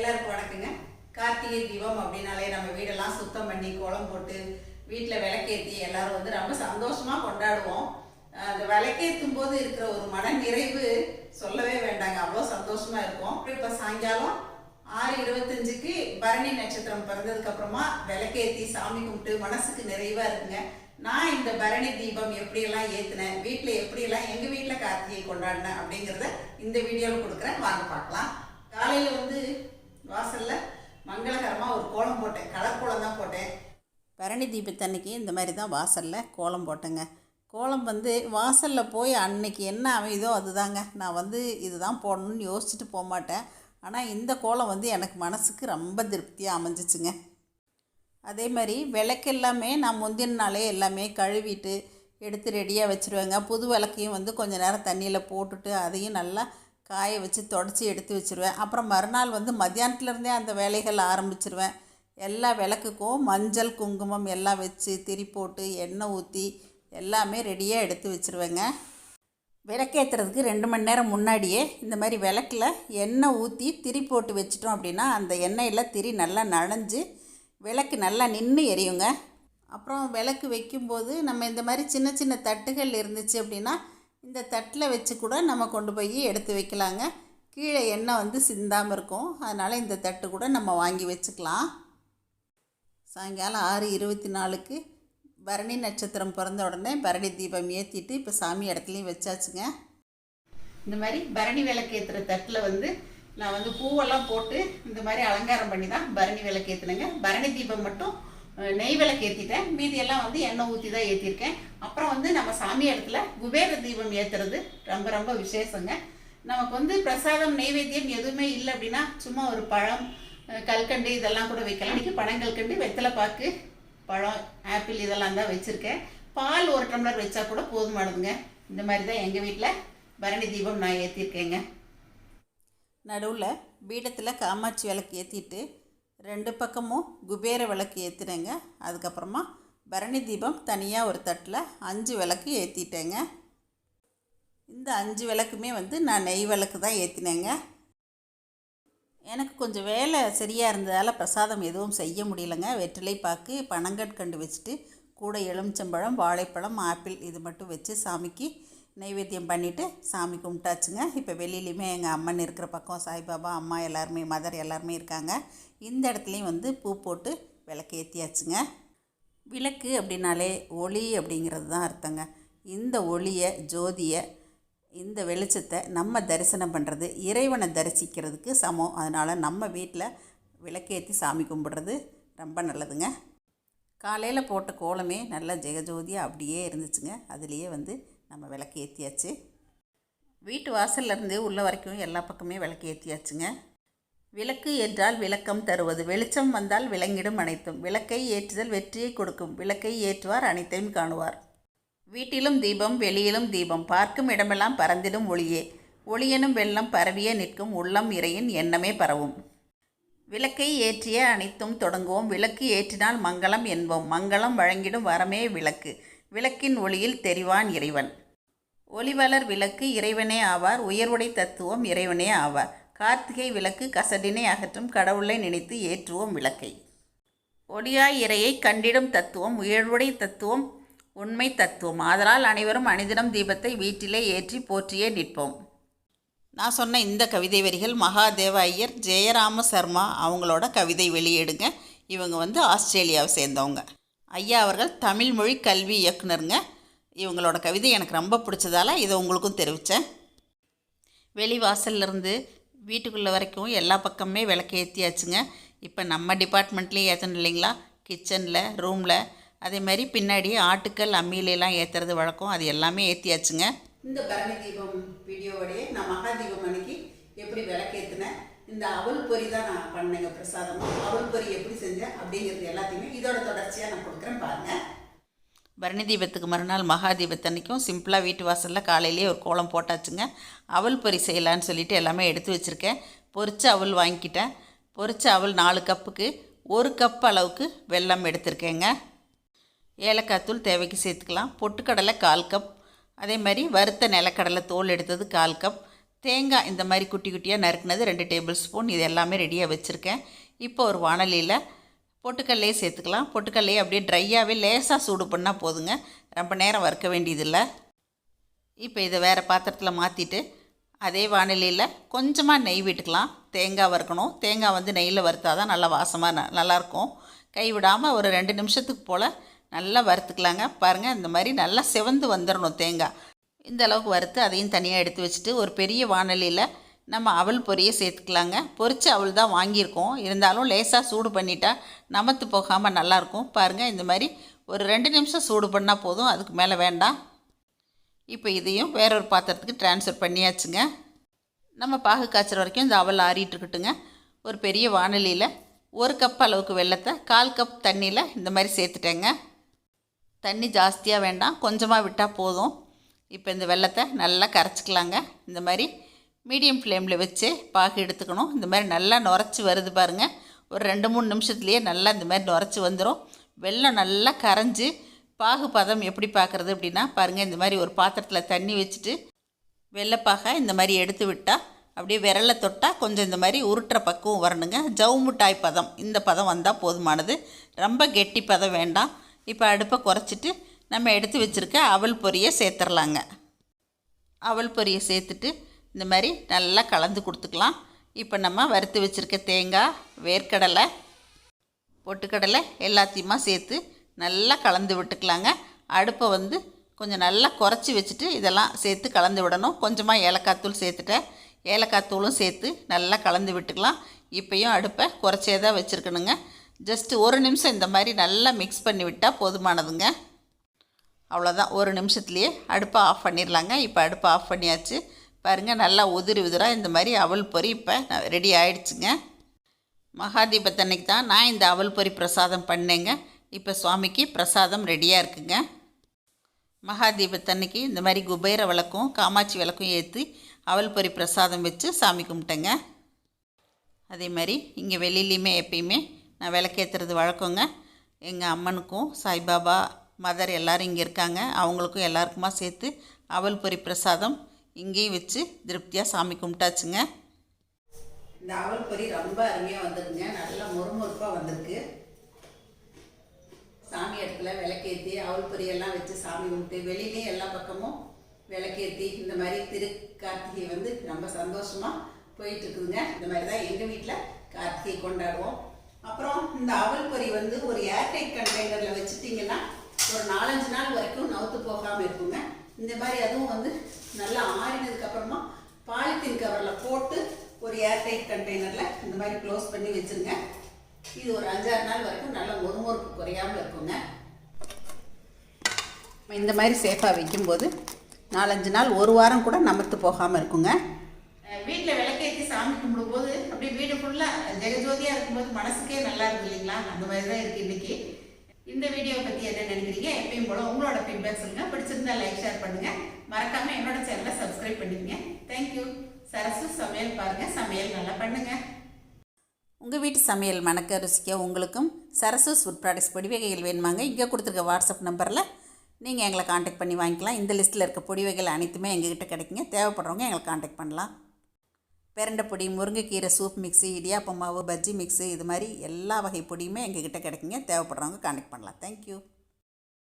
எல்லாருக்கும் வணக்கங்க. கார்த்திகை தீபம் அப்படின்னாலே நம்ம வீடெல்லாம் சுத்தம் பண்ணி கோலம் போட்டு வீட்டில் விளக்கேற்றி எல்லாரும் வந்து ரொம்ப சந்தோஷமாக கொண்டாடுவோம். அந்த விளக்கேற்றும் போது இருக்கிற ஒரு மன நிறைவு சொல்லவே வேண்டாங்க. அவ்வளோ சந்தோஷமாக இருக்கும். இப்போ சாயங்காலம் ஆறு இருபத்தஞ்சுக்கு பரணி நட்சத்திரம் பிறந்ததுக்கு அப்புறமா விளக்கேற்றி சாமி கும்பிட்டு மனசுக்கு நிறைவாக இருக்குங்க. நான் இந்த பரணி தீபம் எப்படியெல்லாம் ஏற்றினேன் வீட்டில் எப்படியெல்லாம் எங்கள் வீட்டில் கார்த்திகை கொண்டாடினேன் அப்படிங்கிறத இந்த வீடியோவில் கொடுக்குறேன். வாங்க பார்க்கலாம். காலையில் வந்து வாசலில் மங்களகரமாக ஒரு கோலம் போட்டேன். கலர் கோலம் தான் போட்டேன். பரணி தீபத்தன்னைக்கு இந்த மாதிரி தான் வாசலில் கோலம் போட்டேங்க. கோலம் வந்து வாசலில் போய் அன்னைக்கு என்ன அமையுதோ அதுதாங்க. நான் வந்து இதுதான் போடணும்னு யோசிச்சுட்டு போக மாட்டேன். ஆனால் இந்த கோலம் வந்து எனக்கு மனசுக்கு ரொம்ப திருப்தியாக அமைஞ்சிச்சுங்க. அதே மாதிரி விளக்கு எல்லாமே நான் முந்தின நாளே எல்லாமே கழுவிட்டு எடுத்து ரெடியாக வச்சுருவேங்க. புது விளக்கையும் வந்து கொஞ்சம் நேரம் தண்ணியில் போட்டுட்டு அதையும் நல்லா காய வச்சு தொடச்சி எடுத்து வச்சுருவேன். அப்புறம் மறுநாள் வந்து மத்தியானத்துலேருந்தே அந்த வேலைகள் ஆரம்பிச்சிருவேன். எல்லா விளக்குக்கும் மஞ்சள் குங்குமம் எல்லாம் வச்சு திரி போட்டு எண்ணெய் ஊற்றி எல்லாமே ரெடியாக எடுத்து வச்சுருவேங்க. விளக்கேற்றுறதுக்கு ரெண்டு மணி நேரம் முன்னாடியே இந்த மாதிரி விளக்கில் எண்ணெய் ஊற்றி திரி போட்டு வச்சிட்டோம் அப்படின்னா அந்த எண்ணெயில் திரி நல்லா நனைஞ்சு விளக்கு நல்லா நின்று எரியுங்க. அப்புறம் விளக்கு வைக்கும்போது நம்ம இந்த மாதிரி சின்ன சின்ன தட்டுகள் இருந்துச்சு அப்படின்னா இந்த தட்டில் வச்சு கூட நம்ம கொண்டு போய் எடுத்து வைக்கலாங்க. கீழே எண்ணெய் வந்து சிந்தாமல் இருக்கும். அதனால் இந்த தட்டு கூட நம்ம வாங்கி வச்சுக்கலாம். சாயங்காலம் ஆறு இருபத்தி நாலுக்கு பரணி நட்சத்திரம் பிறந்த உடனே பரணி தீபம் ஏற்றிட்டு இப்போ சாமி இடத்துலையும் வச்சாச்சுங்க. இந்த மாதிரி பரணி விளக்கு ஏற்றுற தட்டில் வந்து நான் வந்து பூவெல்லாம் போட்டு இந்த மாதிரி அலங்காரம் பண்ணி தான் பரணி விளக்கு ஏற்றுனேங்க பரணி தீபம் மட்டும் நெய் விளக்கு ஏற்றிட்டேன் மீதியெல்லாம் வந்து எண்ணெய் ஊற்றி தான் ஏற்றிருக்கேன் அப்புறம் வந்து நம்ம சாமி இடத்துல குபேர தீபம் ஏற்றுறது ரொம்ப ரொம்ப விசேஷங்க. நமக்கு வந்து பிரசாதம் நெய்வேத்தியம் எதுவுமே இல்லை அப்படின்னா சும்மா ஒரு பழம் கல்கண்டு இதெல்லாம் கூட வைக்கலாம். இன்றைக்கி பழங்கல்கண்டு வெத்தலை பாக்கு பழம் ஆப்பிள் இதெல்லாம் தான் வச்சுருக்கேன். பால் ஒரு டம்ளர் வச்சா கூட போதுமானதுங்க. இந்த மாதிரி தான் எங்கள் வீட்டில் பரணி தீபம் நான் ஏற்றிருக்கேங்க நடுவில் பீடத்தில் காமாட்சி விளக்கு ஏற்றிட்டு ரெண்டு பக்கமும் குபேர விளக்கு ஏற்றினேங்க அதுக்கப்புறமா பரணி தீபம் தனியாக ஒரு தட்டில் அஞ்சு விளக்கு ஏற்றிட்டேங்க இந்த அஞ்சு விளக்குமே வந்து நான் நெய் விளக்கு தான் ஏற்றினேங்க எனக்கு கொஞ்சம் வேலை சரியாக இருந்ததால் பிரசாதம் எதுவும் செய்ய முடியலங்க. வெற்றிலை பாக்கு பனங்கற்கண்டு வச்சுட்டு கூட எலுமிச்சம்பழம் வாழைப்பழம் ஆப்பிள் இது மட்டும் வச்சு சாமிக்கு நைவேத்தியம் பண்ணிவிட்டு சாமி கும்பிட்டாச்சுங்க. இப்போ வெளியிலையுமே எங்கள் அம்மன் இருக்கிற பக்கம் சாய்பாபா அம்மா எல்லாருமே மதர் எல்லாருமே இருக்காங்க. இந்த இடத்துலையும் வந்து பூ போட்டு விளக்கு ஏற்றியாச்சுங்க விளக்கு அப்படின்னாலே ஒளி அப்படிங்கிறது தான் அர்த்தங்க. இந்த ஒளியை ஜோதியை இந்த வெளிச்சத்தை நம்ம தரிசனம் பண்ணுறது இறைவனை தரிசிக்கிறதுக்கு சமம். அதனால் நம்ம வீட்டில் விளக்கேற்றி சாமி கும்பிட்றது ரொம்ப நல்லதுங்க. காலையில் போட்ட கோலமே நல்லா ஜெகஜோதியாக அப்படியே இருந்துச்சுங்க. அதுலேயே வந்து நம்ம விளக்கு ஏற்றியாச்சு வீட்டு வாசல்லேருந்து உள்ள வரைக்கும் எல்லா பக்கமே விளக்கு ஏற்றியாச்சுங்க விளக்கு என்றால் விளக்கம் தருவது. வெளிச்சம் வந்தால் விளங்கிடும் அனைத்தும். விளக்கை ஏற்றுதல் வெற்றியை கொடுக்கும். விளக்கை ஏற்றுவார் அனைத்தையும் காணுவார். வீட்டிலும் தீபம் வெளியிலும் தீபம். பார்க்கும் இடமெல்லாம் பறந்திடும் ஒளியே. ஒளியெனும் வெள்ளம் பரவியே நிற்கும். உள்ளம் இறையின் எண்ணமே பரவும். விளக்கை ஏற்றிய அனைத்தும் தொடங்குவோம். விளக்கு ஏற்றினால் மங்களம் என்போம். மங்களம் வழங்கிடும் வரமே விளக்கு. விளக்கின் ஒளியில் தெரிவான் இறைவன். ஒளிவளர் விளக்கு இறைவனே ஆவார். உயர்வுடை தத்துவம் இறைவனே ஆவார். கார்த்திகை விளக்கு கசடினை அகற்றும் கடவுளை நினைத்து ஏற்றுவோம் விளக்கை. ஒளியாய் இறையை கண்டிடும் தத்துவம் உயர்வுடை தத்துவம் உண்மை தத்துவம். ஆதலால் அனைவரும் அணிதினம் தீபத்தை வீட்டிலே ஏற்றி போற்றியே நிற்போம். நான் சொன்ன இந்த கவிதை வரிகள் மகாதேவ ஐயர் ஜெயராம சர்மா அவங்களோட கவிதை வெளியீடுங்க. இவங்க வந்து ஆஸ்திரேலியாவை சேர்ந்தவங்க. ஐயா அவர்கள் தமிழ் மொழி கல்வி இயக்குனருங்க. இவங்களோட கவிதை எனக்கு ரொம்ப பிடிச்சதால இதை உங்களுக்கும் தெரிவித்தேன் வெளிவாசல்லேருந்து வீட்டுக்குள்ளே வரைக்கும் எல்லா பக்கமே விளக்கு ஏற்றியாச்சுங்க இப்போ நம்ம டிபார்ட்மெண்ட்லேயும் ஏற்றணும் இல்லைங்களா? கிச்சனில் ரூமில் அதே மாதிரி பின்னாடி ஆட்டுக்கல் அம்மியிலெல்லாம் ஏற்றுறது வழக்கம். அது எல்லாமே ஏற்றியாச்சுங்க இந்த பரணி தீபம் வீடியோவோடய நான் மகாதீபம் அன்னைக்கு எப்படி விளக்கேற்றினேன் இந்த அவல் பொறி தான் நான் பண்ணேங்க பிரசாதமாக அவல் பொறி எப்படி செஞ்சேன் அப்படிங்கிறது எல்லாத்தையுமே இதோட தொடர்ச்சியாக நான் கொடுக்குறேன் பாருங்கள் பரணி தீபத்துக்கு மறுநாள் மகா தீபத்தன்னைக்கும் சிம்பிளாக வீட்டு வாசலில் காலையிலேயே ஒரு கோலம் போட்டாச்சுங்க. அவல் பொறி செய்யலான்னு சொல்லிட்டு எல்லாமே எடுத்து வச்சுருக்கேன். பொரிச்ச அவல் வாங்கிக்கிட்டேன். பொறிச்ச அவல் நாலு கப்புக்கு ஒரு கப் அளவுக்கு வெல்லம் எடுத்திருக்கேங்க. ஏலக்காய் தூள் தேவைக்கு சேர்த்துக்கலாம். பொட்டுக்கடலை கால் கப். அதே மாதிரி வறுத்த நிலக்கடலை தோல் எடுத்தது கால் கப். தேங்காய் இந்த மாதிரி குட்டி குட்டியாக நறுக்குனது ரெண்டு டேபிள் ஸ்பூன். இது எல்லாமே ரெடியாக வச்சுருக்கேன். இப்போ ஒரு வாணலியில் பொட்டுக்கல்லையே சேர்த்துக்கலாம். பொட்டுக்கல்லையே அப்படியே ட்ரையாகவே லேசாக சூடு பண்ணால் போதுங்க. ரொம்ப நேரம் வறுக்க வேண்டியதில்லை. இப்போ இதை வேறு பாத்திரத்தில் மாற்றிட்டு அதே வானிலையில் கொஞ்சமாக நெய் விட்டுக்கலாம். தேங்காய் வறுக்கணும். தேங்காய் வந்து நெய்யில் வறுத்தா தான் நல்லா வாசமாக ந நல்லாயிருக்கும் கை விடாமல் ஒரு ரெண்டு நிமிஷத்துக்கு போல் நல்லா வறுத்துக்கலாங்க. பாருங்கள் இந்த மாதிரி நல்லா செவந்து வந்துடணும் தேங்காய். இந்த அளவுக்கு வறுத்து அதையும் தனியாக எடுத்து வச்சுட்டு ஒரு பெரிய வானலியில் நம்ம அவல் பொரியை சேர்த்துக்கலாங்க. பொரிச்ச அவள் தான் வாங்கியிருக்கோம். இருந்தாலும் லேசாக சூடு பண்ணிட்டா நமத்து போகாமல் நல்லாயிருக்கும். பாருங்கள் இந்த மாதிரி ஒரு ரெண்டு நிமிஷம் சூடு பண்ணால் போதும். அதுக்கு மேலே வேண்டாம். இப்போ இதையும் வேறொரு பாத்திரத்துக்கு டிரான்ஸ்ஃபர் பண்ணியாச்சுங்க. நம்ம பாகு காய்ச்சற வரைக்கும் இந்த அவல் ஆறிட்டு இருக்கட்டுங்க. ஒரு பெரிய வானலியில் ஒரு கப் அளவுக்கு வெள்ளத்தை கால் கப் தண்ணியில் இந்த மாதிரி சேர்த்துட்டேங்க. தண்ணி ஜாஸ்தியாக வேண்டாம். கொஞ்சமாக விட்டால் போதும். இப்போ இந்த வெள்ளத்தை நல்லா கரைச்சிக்கலாங்க. இந்த மாதிரி மீடியம் ஃப்ளேமில் வச்சு பாகு எடுத்துக்கணும். இந்த மாதிரி நல்லா நுரைச்சி வருது பாருங்கள் ஒரு ரெண்டு மூணு நிமிஷத்துலேயே நல்லா இந்த மாதிரி நுரைச்சி வந்துடும் வெள்ளம் நல்லா கரைஞ்சி பாகு பதம் எப்படி பார்க்குறது அப்படின்னா பாருங்கள் இந்த மாதிரி ஒரு பாத்திரத்தில் தண்ணி வச்சுட்டு வெள்ளைப்பாக இந்த மாதிரி எடுத்து விட்டால் அப்படியே விரலை தொட்டால் கொஞ்சம் இந்த மாதிரி உருட்டுற பக்குவம் வரணுங்க. ஜவு மிட்டாய் பதம் இந்த பதம் வந்தால் போதுமானது. ரொம்ப கெட்டி பதம் வேண்டாம். இப்போ அடுப்பை குறைச்சிட்டு நம்ம எடுத்து வச்சுருக்க அவல் பொரியை சேர்த்துடலாங்க அவல் பொரியை சேர்த்துட்டு இந்த மாதிரி நல்லா கலந்து கொடுத்துக்கலாம். இப்போ நம்ம வறுத்து வச்சுருக்க தேங்காய் வேர்க்கடலை பொட்டுக்கடலை எல்லாத்தையுமா சேர்த்து நல்லா கலந்து விட்டுக்கலாங்க. அடுப்பை வந்து கொஞ்சம் நல்லா குறைச்சி வச்சுட்டு இதெல்லாம் சேர்த்து கலந்து விடணும். கொஞ்சமாக ஏலக்காய் தூள் சேர்த்துட்டேன். ஏலக்காய் தூளும் சேர்த்து நல்லா கலந்து விட்டுக்கலாம். இப்போயும் அடுப்பை குறைச்சே தான் வச்சுருக்கணுங்க. ஜஸ்ட்டு ஒரு நிமிஷம் இந்த மாதிரி நல்லா மிக்ஸ் பண்ணி விட்டால் போதுமானதுங்க. அவ்வளோதான் ஒரு நிமிஷத்துலேயே அடுப்பை ஆஃப் பண்ணிடலாங்க. இப்போ அடுப்பை ஆஃப் பண்ணியாச்சு. பாருங்கள் நல்லா உதிரி உதிராக இந்த மாதிரி அவல் பொறி இப்போ ரெடி ஆயிடுச்சுங்க. மகாதீபத்தன்னைக்கு தான் நான் இந்த அவல் பொறி பிரசாதம் பண்ணேங்க. இப்போ சுவாமிக்கு பிரசாதம் ரெடியாக இருக்குங்க. மகாதீபத்தன்னைக்கு இந்த மாதிரி குபேர விளக்கும் காமாட்சி விளக்கும் ஏற்றி அவல் பொறி பிரசாதம் வச்சு சாமி கும்பிட்டேங்க. அதே மாதிரி இங்கே வெளியிலையுமே எப்பயுமே நான் விளக்கேற்றுறது வழக்கங்க. எங்கள் அம்மனுக்கும் சாய்பாபா மதர் எல்லோரும் இங்கே இருக்காங்க. அவங்களுக்கும் எல்லாருக்குமா சேர்த்து அவல் பொறி பிரசாதம் இங்கேயும் வச்சு திருப்தியாக சாமி கும்பிட்டாச்சுங்க. இந்த அவல் பொரி ரொம்ப அருமையாக வந்திருக்குங்க. நல்லா முறுமுறுப்பாக வந்திருக்கு. சாமி இடத்துல விளக்கேற்றி அவல் பொரியெல்லாம் வச்சு சாமி கும்பிட்டு வெளியிலே எல்லா பக்கமும் விளக்கேற்றி இந்த மாதிரி திரு கார்த்திகை வந்து ரொம்ப சந்தோஷமாக போயிட்டுருக்குதுங்க. இந்த மாதிரி தான் எங்கள் வீட்டில் கார்த்திகை கொண்டாடுவோம். அப்புறம் இந்த அவல் பொரி வந்து ஒரு ஏர்டைட் கண்டெய்னரில் வச்சுட்டிங்கன்னா ஒரு நாலஞ்சு நாள் வரைக்கும் நவுத்து போகாமல் இருக்குங்க. இந்த மாதிரி அதுவும் வந்து நல்லா ஆறினதுக்கு அப்புறமா பாலித்தீன் கவரில் போட்டு ஒரு ஏர்டைட் கண்டெய்னரில் இந்த மாதிரி க்ளோஸ் பண்ணி வச்சுருங்க. இது ஒரு அஞ்சாறு நாள் வரைக்கும் நல்லா மொறுமொறுப்பு குறையாமல் இருக்குங்க. இந்த மாதிரி சேஃபாக வைக்கும்போது நாலஞ்சு நாள் ஒரு வாரம் கூட நமத்து போகாமல் இருக்குங்க. வீட்டில் விளக்கேற்றி சாமி கும்பிடும்போது அப்படியே வீடு ஃபுல்லாக ஜெகஜோதியாக இருக்கும்போது மனசுக்கே நல்லா இருக்கு இல்லைங்களா? அந்த மாதிரி தான் இருக்குது இன்றைக்கி இந்த வீடியோவை பற்றி என்ன நினைக்கிறீங்க எப்பயும் போல உங்களோட ஃபீட்பேக் சொல்லுங்க. பிடிச்சிருந்தா லைக் ஷேர் பண்ணுங்கள் மறக்காம என்னோட சேனலை சப்ஸ்கிரைப் பண்ணிக்கங்க. தேங்க்யூ சரசு சமையல் பாருங்கள் சமையல் நல்லா பண்ணுங்கள் உங்கள் வீட்டு சமையல் மணக்க ருசிக்க உங்களுக்கும் சரசூஸ் ஃபுட் ப்ராடக்ட்ஸ் பொடி வகைகள் வேணுமாங்க இங்கே கொடுத்துருக்க வாட்ஸ்அப் நம்பரில் நீங்கள் எங்களை காண்டாக்ட் பண்ணி வாங்கிக்கலாம். இந்த லிஸ்ட்டில் இருக்க பொடி வகைகள் அனைத்துமே எங்ககிட்ட கிடைக்குங்க. தேவைப்படுறவங்க எங்களை காண்டாக்ட் பண்ணலாம். பிரண்டை பொடி முருங்கைக்கீரை சூப் மிக்ஸி இடியாப்பம் மாவு பஜ்ஜி மிக்ஸு இது மாதிரி எல்லா வகை பொடியுமே எங்ககிட்ட கிடைக்குங்க. தேவைப்படுறவங்க கனெக்ட் பண்ணலாம். தேங்க்யூ